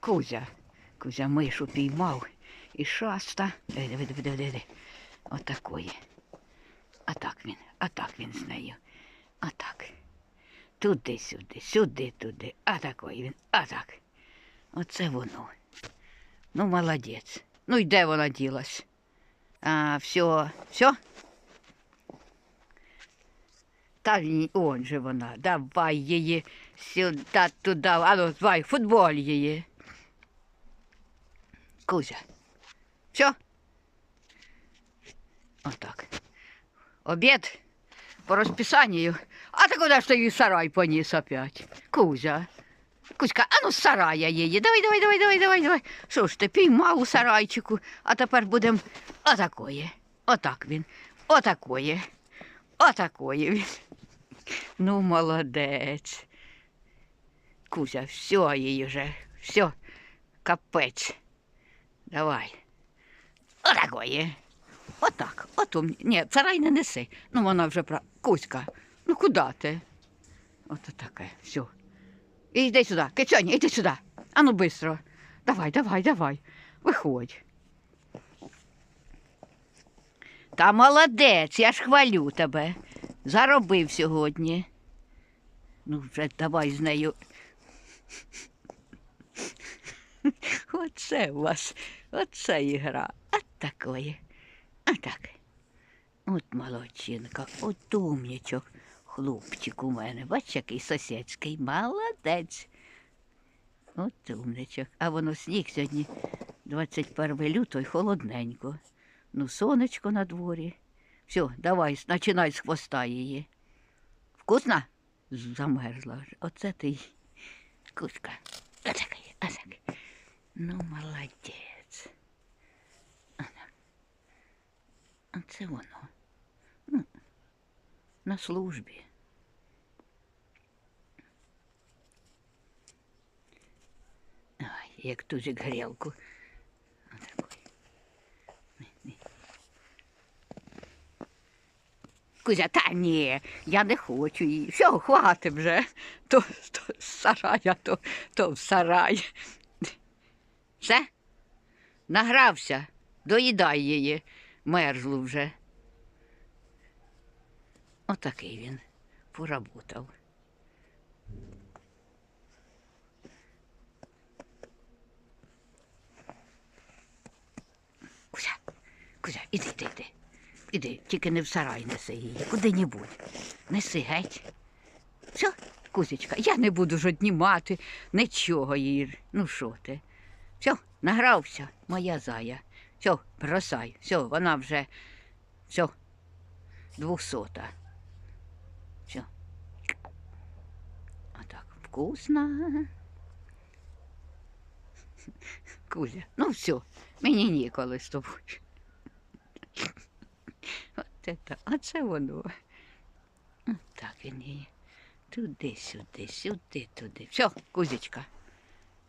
Кузя. Кузя мишу піймав і шаста. Диви. Отакої. А так він, а так він з нею. А так. Туди, сюди, сюди, туди. А такої він. А так. Оце воно. Ну, молодець. Ну і де вона ділась? А, все, все? Та он же вона. Давай її сюди, туди. А ну, давай, футболь її. Кузя. Все? Отак. Обід по розписанню. А ти куди ж ти її сарай поніс опять? Кузя. Кузька, а ну сарая її. Давай, давай, давай, давай, давай, давай. Що ж ти піймав у сарайчику, а тепер будемо отакої. Отак він. Отакої. Отакої він. Ну, молодець. Кузя, все її вже. Все. Капець. Давай. Отакої. Отак. От у Ні, царай не неси. Ну, вона вже пра. Кузька, ну куди ти? От таке. Все. І йди сюди. Кицьоні, іди сюди. Ану бистро. Давай, давай, давай. Виходь. Та молодець, я ж хвалю тебе. Заробив сьогодні. Ну, вже давай з нею. Оце у вас, оце ігра. От такої. А так. От молодчинка, от умнічок. Хлопчик у мене. Бач, який сусідський. Молодець. От умничок. А воно сніг сьогодні 21 лютого, холодненько. Ну, сонечко на дворі. Все, давай, починай з хвоста її. Вкусно? Замерзла. Оце ти. Кузька. Отакий, отакий. Ну, молодець. А це воно. Ну, на службі. Ай, як тузик ні. Кузя, та ні, я не хочу її. Все, хватить вже. То, то сарая, то, то в сарай. Все? Награвся, доїдай її, мерзлу вже. Отакий він поработав. Кузя, Кузя, іди, іди, іди. Іди, тільки не в сарай неси її, куди-небудь. Неси геть. Все, Кузечка, я не буду ж однімати нічого її. Ну що ти? Все, награвся, моя зая. Все, бросай. Все, вона вже все, двохсота. Все. Отак, вкусно. Кузя, ну все, мені ніколи з тобою. От це, оце воно. От Так він її. Туди, сюди, сюди, туди. Все, Кузечка.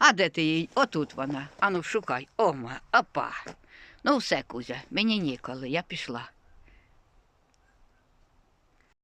А де ти її? Отут вона. Ану, шукай. Ома, опа. Ну все, Кузя, мені ніколи, я пішла.